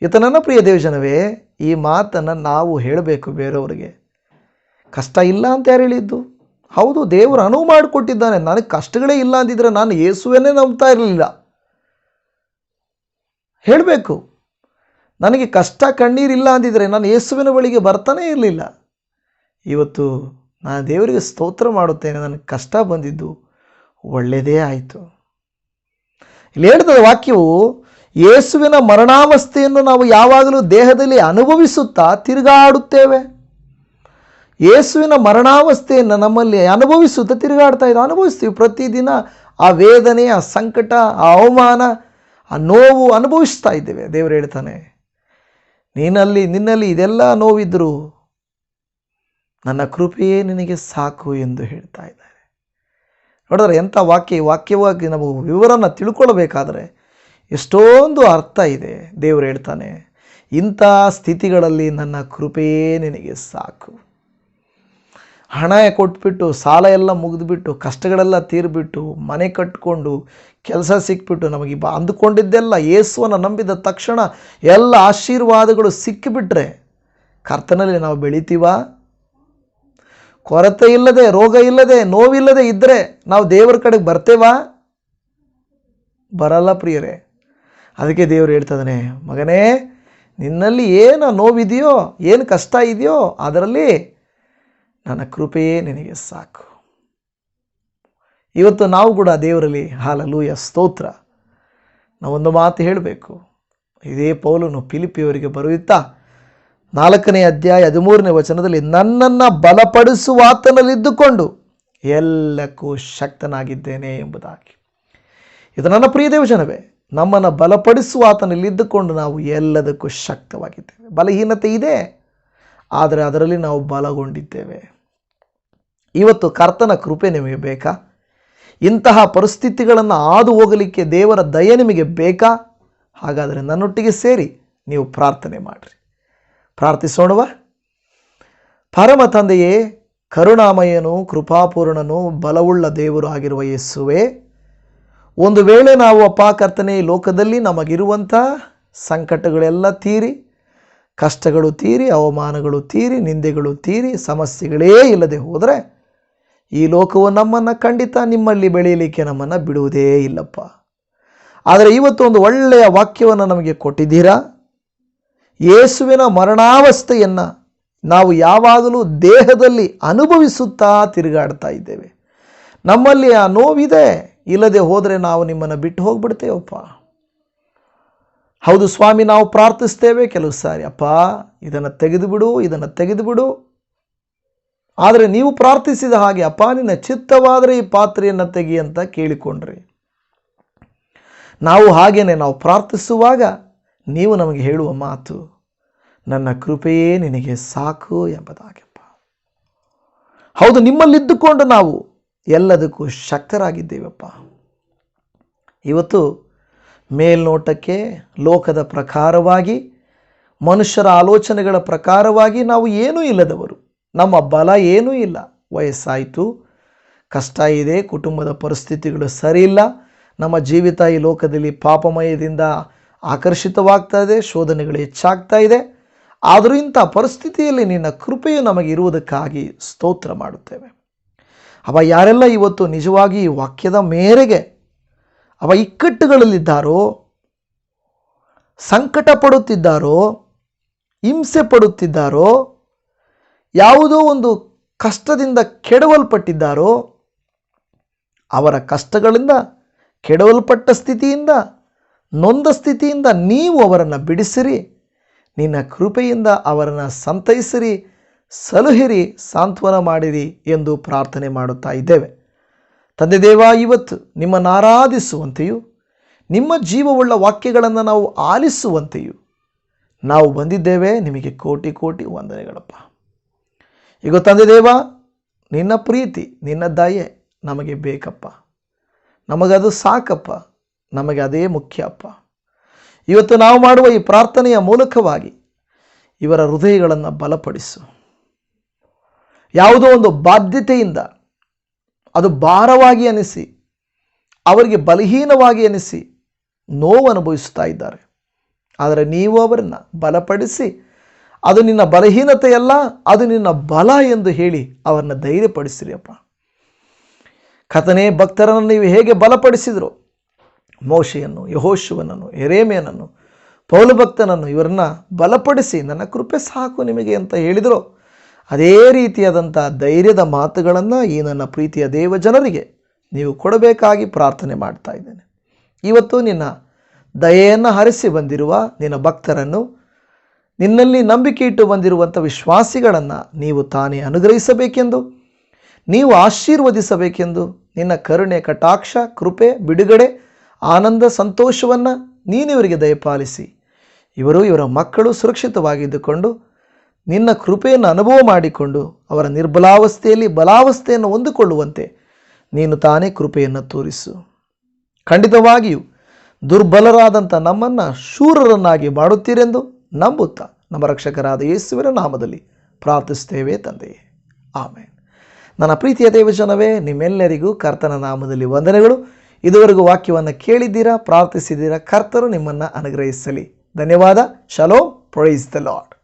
ಈತ ನನ್ನ ಪ್ರಿಯ ದೇವಜನವೇ, ಈ ಮಾತನ್ನು ನಾವು ಹೇಳಬೇಕು ಬೇರೆಯವರಿಗೆ. ಕಷ್ಟ ಇಲ್ಲ ಅಂತ ಯಾರು ಹೇಳಿದ್ದು? ಹೌದು, ದೇವರು ಅನುವು ಮಾಡಿಕೊಟ್ಟಿದ್ದಾನೆ. ನನಗೆ ಕಷ್ಟಗಳೇ ಇಲ್ಲ ಅಂದಿದ್ರೆ ನಾನು ಯೇಸುವನ್ನೇ ನಂಬ್ತಾ ಇರಲಿಲ್ಲ. ಹೇಳಬೇಕು. ನನಗೆ ಕಷ್ಟ ಕಣ್ಣೀರಿಲ್ಲ ಅಂದಿದ್ರೆ ನಾನು ಯೇಸುವಿನ ಬಳಿಗೆ ಬರ್ತಾನೇ ಇರಲಿಲ್ಲ. ಇವತ್ತು ನಾನು ದೇವರಿಗೆ ಸ್ತೋತ್ರ ಮಾಡುತ್ತೇನೆ. ನನಗೆ ಕಷ್ಟ ಬಂದಿದ್ದು ಒಳ್ಳೆಯದೇ ಆಯಿತು. ಇಲ್ಲಿ ಹೇಳ್ತದೆ ವಾಕ್ಯವು ಯೇಸುವಿನ ಮರಣಾವಸ್ಥೆಯನ್ನು ನಾವು ಯಾವಾಗಲೂ ದೇಹದಲ್ಲಿ ಅನುಭವಿಸುತ್ತಾ ತಿರುಗಾಡುತ್ತೇವೆ. ಯೇಸುವಿನ ಮರಣಾವಸ್ಥೆಯನ್ನು ನಮ್ಮಲ್ಲಿ ಅನುಭವಿಸುತ್ತಾ ತಿರುಗಾಡ್ತಾ ಇದ್ದು ಅನುಭವಿಸ್ತೀವಿ. ಪ್ರತಿದಿನ ಆ ವೇದನೆ, ಆ ಸಂಕಟ, ಆ ಅವಮಾನ, ಆ ನೋವು ಅನುಭವಿಸ್ತಾ ಇದ್ದೇವೆ. ದೇವರು ಹೇಳ್ತಾನೆ, ನೀನಲ್ಲಿ, ನಿನ್ನಲ್ಲಿ ಇದೆಲ್ಲ ನೋವಿದ್ದರೂ ನನ್ನ ಕೃಪೆಯೇ ನಿನಗೆ ಸಾಕು ಎಂದು ಹೇಳ್ತಾ ಇದ್ದಾರೆ ನೋಡಿದ್ರೆ ಎಂಥ ವಾಕ್ಯ ವಾಕ್ಯವಾಗಿ ನಾವು ವಿವರನ ತಿಳ್ಕೊಳ್ಬೇಕಾದ್ರೆ ಎಷ್ಟೊಂದು ಅರ್ಥ ಇದೆ. ದೇವರು ಹೇಳ್ತಾನೆ, ಇಂಥ ಸ್ಥಿತಿಗಳಲ್ಲಿ ನನ್ನ ಕೃಪೆಯೇ ನಿನಗೆ ಸಾಕು. ಹಣ ಕೊಟ್ಬಿಟ್ಟು, ಸಾಲ ಎಲ್ಲ ಮುಗಿದ್ಬಿಟ್ಟು, ಕಷ್ಟಗಳೆಲ್ಲ ತೀರ್ಬಿಟ್ಟು, ಮನೆ ಕಟ್ಕೊಂಡು, ಕೆಲಸ ಸಿಕ್ಬಿಟ್ಟು ನಮಗೆ ಬ ಅಂದುಕೊಂಡಿದ್ದೆಲ್ಲ ಯೇಸುವನ್ನು ನಂಬಿದ ತಕ್ಷಣ ಎಲ್ಲ ಆಶೀರ್ವಾದಗಳು ಸಿಕ್ಕಿಬಿಟ್ರೆ ಕರ್ತನಲ್ಲಿ ನಾವು ಬೆಳಿತೀವಾ? ಕೊರತೆ ಇಲ್ಲದೆ, ರೋಗ ಇಲ್ಲದೆ, ನೋವಿಲ್ಲದೆ ಇದ್ದರೆ ನಾವು ದೇವರ ಕಡೆಗೆ ಬರ್ತೇವಾ? ಬರಲ್ಲ ಪ್ರಿಯರೇ. ಅದಕ್ಕೆ ದೇವರು ಹೇಳ್ತದಾನೆ, ಮಗನೇ, ನಿನ್ನಲ್ಲಿ ಏನು ನೋವಿದೆಯೋ, ಏನು ಕಷ್ಟ ಇದೆಯೋ, ಅದರಲ್ಲಿ ನನ್ನ ಕೃಪೆಯೇ ನಿನಗೆ ಸಾಕು. ಇವತ್ತು ನಾವು ಕೂಡ ದೇವರಲ್ಲಿ, ಹಾಲಲೂಯ, ಸ್ತೋತ್ರ. ನಾವೊಂದು ಮಾತು ಹೇಳಬೇಕು. ಇದೇ ಪೌಲನು ಪಿಲಿಪಿಯವರಿಗೆ ಬರೆಯುತ್ತಾ ನಾಲ್ಕನೇ ಅಧ್ಯಾಯ ಹದಿಮೂರನೇ ವಚನದಲ್ಲಿ, ನನ್ನನ್ನು ಬಲಪಡಿಸುವಾತನಲ್ಲಿದ್ದುಕೊಂಡು ಎಲ್ಲಕ್ಕೂ ಶಕ್ತನಾಗಿದ್ದೇನೆ ಎಂಬುದಾಗಿ. ಇದು ನನ್ನ ಪ್ರಿಯ ದೇವಜನವೇ, ನಮ್ಮನ್ನು ಬಲಪಡಿಸುವಾತನಲ್ಲಿದ್ದುಕೊಂಡು ನಾವು ಎಲ್ಲದಕ್ಕೂ ಶಕ್ತವಾಗಿದ್ದೇವೆ. ಬಲಹೀನತೆ ಇದೆ, ಆದರೆ ಅದರಲ್ಲಿ ನಾವು ಬಲಗೊಂಡಿದ್ದೇವೆ. ಇವತ್ತು ಕರ್ತನ ಕೃಪೆ ನಿಮಗೆ ಬೇಕಾ? ಇಂತಹ ಪರಿಸ್ಥಿತಿಗಳನ್ನು ಹಾದು ಹೋಗಲಿಕ್ಕೆ ದೇವರ ದಯೆ ನಿಮಗೆ ಬೇಕಾ? ಹಾಗಾದರೆ ನನ್ನೊಟ್ಟಿಗೆ ಸೇರಿ ನೀವು ಪ್ರಾರ್ಥನೆ ಮಾಡಿರಿ. ಪ್ರಾರ್ಥಿಸೋಣವ. ಪರಮ ತಂದೆಯೇ, ಕರುಣಾಮಯನು ಕೃಪಾಪೂರ್ಣನು ಬಲವುಳ್ಳ ದೇವರು ಆಗಿರುವ ಯೇಸುವೆ, ಒಂದು ವೇಳೆ ನಾವು ಅಪ್ಪ ಕರ್ತನೆ ಲೋಕದಲ್ಲಿ ನಮಗಿರುವಂಥ ಸಂಕಟಗಳೆಲ್ಲ ತೀರಿ, ಕಷ್ಟಗಳು ತೀರಿ, ಅವಮಾನಗಳು ತೀರಿ, ನಿಂದೆಗಳು ತೀರಿ, ಸಮಸ್ಯೆಗಳೇ ಇಲ್ಲದೆ ಹೋದರೆ ಈ ಲೋಕವು ನಮ್ಮನ್ನು ಖಂಡಿತ ನಿಮ್ಮಲ್ಲಿ ಬೆಳೆಯಲಿಕ್ಕೆ ನಮ್ಮನ್ನು ಬಿಡುವುದೇ ಇಲ್ಲಪ್ಪ. ಆದರೆ ಇವತ್ತು ಒಂದು ಒಳ್ಳೆಯ ವಾಕ್ಯವನ್ನು ನಮಗೆ ಕೊಟ್ಟಿದ್ದೀರಾ? ಯೇಸುವಿನ ಮರಣಾವಸ್ಥೆಯನ್ನು ನಾವು ಯಾವಾಗಲೂ ದೇಹದಲ್ಲಿ ಅನುಭವಿಸುತ್ತಾ ತಿರುಗಾಡ್ತಾ ಇದ್ದೇವೆ. ನಮ್ಮಲ್ಲಿ ಆ ನೋವಿದೆ. ಇಲ್ಲದೆ ಹೋದರೆ ನಾವು ನಿಮ್ಮನ್ನು ಬಿಟ್ಟು ಹೋಗ್ಬಿಡ್ತೇವಪ್ಪ. ಹೌದು ಸ್ವಾಮಿ, ನಾವು ಪ್ರಾರ್ಥಿಸ್ತೇವೆ ಕೆಲವು ಸಾರಿ. ಅಪ್ಪ, ಇದನ್ನು ತೆಗೆದುಬಿಡು ಇದನ್ನು ತೆಗೆದುಬಿಡು. ಆದರೆ ನೀವು ಪ್ರಾರ್ಥಿಸಿದ ಹಾಗೆ, ಅಪ್ಪ, ನಿನ್ನ ಚಿತ್ತವಾದರೆ ಈ ಪಾತ್ರೆಯನ್ನು ತೆಗಿ ಅಂತ ಕೇಳಿಕೊಂಡ್ರಿ. ನಾವು ಹಾಗೇನೆ ನಾವು ಪ್ರಾರ್ಥಿಸುವಾಗ ನೀವು ನಮಗೆ ಹೇಳುವ ಮಾತು ನನ್ನ ಕೃಪೆಯೇ ನಿನಗೆ ಸಾಕು ಎಂಬುದಾಗಪ್ಪ. ಹೌದು, ನಿಮ್ಮಲ್ಲಿದ್ದುಕೊಂಡು ನಾವು ಎಲ್ಲದಕ್ಕೂ ಶಕ್ತರಾಗಿದ್ದೇವಪ್ಪ. ಇವತ್ತು ಮೇಲ್ನೋಟಕ್ಕೆ ಲೋಕದ ಪ್ರಕಾರವಾಗಿ, ಮನುಷ್ಯರ ಆಲೋಚನೆಗಳ ಪ್ರಕಾರವಾಗಿ ನಾವು ಏನೂ ಇಲ್ಲದವರು. ನಮ್ಮ ಬಲ ಏನೂ ಇಲ್ಲ. ವಯಸ್ಸಾಯಿತು, ಕಷ್ಟ ಇದೆ, ಕುಟುಂಬದ ಪರಿಸ್ಥಿತಿಗಳು ಸರಿಯಿಲ್ಲ ನಮ್ಮ ಜೀವಿತ ಈ ಲೋಕದಲ್ಲಿ ಪಾಪಮಯದಿಂದ ಆಕರ್ಷಿತವಾಗ್ತಾ ಇದೆ, ಶೋಧನೆಗಳು ಹೆಚ್ಚಾಗ್ತಾ ಇದೆ. ಆದರೂ ಇಂಥ ಪರಿಸ್ಥಿತಿಯಲ್ಲಿ ನಿನ್ನ ಕೃಪೆಯು ನಮಗೆ ಇರುವುದಕ್ಕಾಗಿ ಸ್ತೋತ್ರ ಮಾಡುತ್ತೇವೆ. ಅವ ಯಾರೆಲ್ಲ ಇವತ್ತು ನಿಜವಾಗಿ ಈ ವಾಕ್ಯದ ಮೇರೆಗೆ ಅವ ಇಕ್ಕಟ್ಟುಗಳಲ್ಲಿದ್ದಾರೋ ಸಂಕಟ ಪಡುತ್ತಿದ್ದಾರೋ ಹಿಂಸೆ ಪಡುತ್ತಿದ್ದಾರೋ ಯಾವುದೋ ಒಂದು ಕಷ್ಟದಿಂದ ಕೆಡವಲ್ಪಟ್ಟಿದ್ದಾರೋ, ಅವರ ಕಷ್ಟಗಳಿಂದ, ಕೆಡವಲ್ಪಟ್ಟ ಸ್ಥಿತಿಯಿಂದ ನೊಂದ ಸ್ಥಿತಿಯಿಂದ ನೀವು ಅವರನ್ನು ಬಿಡಿಸಿರಿ. ನಿನ್ನ ಕೃಪೆಯಿಂದ ಅವರನ್ನು ಸಂತೈಸಿರಿ. ಸಲುಹಿರಿ, ಸಾಂತ್ವನ ಮಾಡಿರಿ ಎಂದು ಪ್ರಾರ್ಥನೆ ಮಾಡುತ್ತಾ ಇದ್ದೇವೆ. ತಂದೆ ದೇವ, ಇವತ್ತು ನಿಮ್ಮನ್ನು ಆರಾಧಿಸುವಂತೆಯೂ ನಿಮ್ಮ ಜೀವವುಳ್ಳ ವಾಕ್ಯಗಳನ್ನು ನಾವು ಆಲಿಸುವಂತೆಯೂ ನಾವು ಬಂದಿದ್ದೇವೆ. ನಿಮಗೆ ಕೋಟಿ ಕೋಟಿ ವಂದನೆಗಳಪ್ಪ. ಈಗ ತಂದೆ ದೇವ, ನಿನ್ನ ಪ್ರೀತಿ, ನಿನ್ನ ದಯೆ ನಮಗೆ ಬೇಕಪ್ಪ. ನಮಗದು ಸಾಕಪ್ಪ. ನಮಗೆ ಅದೇ ಮುಖ್ಯ ಅಪ್ಪ. ಇವತ್ತು ನಾವು ಮಾಡುವ ಈ ಪ್ರಾರ್ಥನೆಯ ಮೂಲಕವಾಗಿ ಇವರ ಹೃದಯಗಳನ್ನು ಬಲಪಡಿಸು. ಯಾವುದೋ ಒಂದು ಬಾಧ್ಯತೆಯಿಂದ ಅದು ಭಾರವಾಗಿ ಅನಿಸಿ, ಅವರಿಗೆ ಬಲಹೀನವಾಗಿ ಅನಿಸಿ ನೋವು ಅನುಭವಿಸ್ತಾ ಇದ್ದಾರೆ. ಆದರೆ ನೀವು ಅವರನ್ನು ಬಲಪಡಿಸಿ, ಅದು ನಿನ್ನ ಬಲಹೀನತೆಯಲ್ಲ, ಅದು ನಿನ್ನ ಬಲ ಎಂದು ಹೇಳಿ ಅವರನ್ನ ಧೈರ್ಯಪಡಿಸಿರಿ ಅಪ್ಪ. ಕಥನೆ ಭಕ್ತರನ್ನು ನೀವು ಹೇಗೆ ಬಲಪಡಿಸಿದ್ರು ಮೋಶೆಯನ್ನು, ಯಹೋಶುವನನ್ನು ಎರೇಮೇನನ್ನು ಪೌಲಭಕ್ತನನ್ನು ಇವರನ್ನ ಬಲಪಡಿಸಿ ನನ್ನ ಕೃಪೆ ಸಾಕು ನಿಮಗೆ ಅಂತ ಹೇಳಿದರು. ಅದೇ ರೀತಿಯಾದಂಥ ಧೈರ್ಯದ ಮಾತುಗಳನ್ನು ಈ ನನ್ನ ಪ್ರೀತಿಯ ದೇವ ಜನರಿಗೆ ನೀವು ಕೊಡಬೇಕಾಗಿ ಪ್ರಾರ್ಥನೆ ಮಾಡ್ತಾ ಇದ್ದೇನೆ. ಇವತ್ತು ನಿನ್ನ ದಯೆಯನ್ನು ಹರಿಸಿ ಬಂದಿರುವ ನಿನ್ನ ಭಕ್ತರನ್ನು, ನಿನ್ನಲ್ಲಿ ನಂಬಿಕೆ ಇಟ್ಟು ಬಂದಿರುವಂಥ ವಿಶ್ವಾಸಿಗಳನ್ನು ನೀವು ತಾನೇ ಅನುಗ್ರಹಿಸಬೇಕೆಂದು, ನೀವು ಆಶೀರ್ವದಿಸಬೇಕೆಂದು ನಿನ್ನ ಕರುಣೆ, ಕಟಾಕ್ಷ, ಕೃಪೆ, ಬಿಡುಗಡೆ ಆನಂದ ಸಂತೋಷವನ್ನು ನೀನು ಇವರಿಗೆ ದಯಪಾಲಿಸಿ. ಇವರು ಇವರ ಮಕ್ಕಳು ಸುರಕ್ಷಿತವಾಗಿದ್ದುಕೊಂಡು ನಿನ್ನ ಕೃಪೆಯನ್ನು ಅನುಭವ ಮಾಡಿಕೊಂಡು ಅವರ ನಿರ್ಬಲಾವಸ್ಥೆಯಲ್ಲಿ ಬಲಾವಸ್ಥೆಯನ್ನು ಹೊಂದಿಕೊಳ್ಳುವಂತೆ ನೀನು ತಾನೇ ಕೃಪೆಯನ್ನು ತೋರಿಸು. ಖಂಡಿತವಾಗಿಯೂ ದುರ್ಬಲರಾದಂಥ ನಮ್ಮನ್ನು ಶೂರರನ್ನಾಗಿ ಮಾಡುತ್ತೀರೆಂದು ನಂಬುತ್ತಾ ನಮ್ಮ ರಕ್ಷಕರಾದ ಯೇಸುವಿನ ನಾಮದಲ್ಲಿ ಪ್ರಾರ್ಥಿಸ್ತೇವೆ ತಂದೆಯೇ. ಆಮೇಲೆ ನನ್ನ ಪ್ರೀತಿಯ ದೇವಜನವೇ, ನಿಮ್ಮೆಲ್ಲರಿಗೂ ಕರ್ತನ ನಾಮದಲ್ಲಿ ವಂದನೆಗಳು. ಇದುವರೆಗೂ ವಾಕ್ಯವನ್ನು ಕೇಳಿದ್ದೀರಾ ಪ್ರಾರ್ಥಿಸಿದ್ದೀರಾ ಕರ್ತರು ನಿಮ್ಮನ್ನು ಅನುಗ್ರಹಿಸಲಿ. ಧನ್ಯವಾದ. ಶಲೋ. Praise the Lad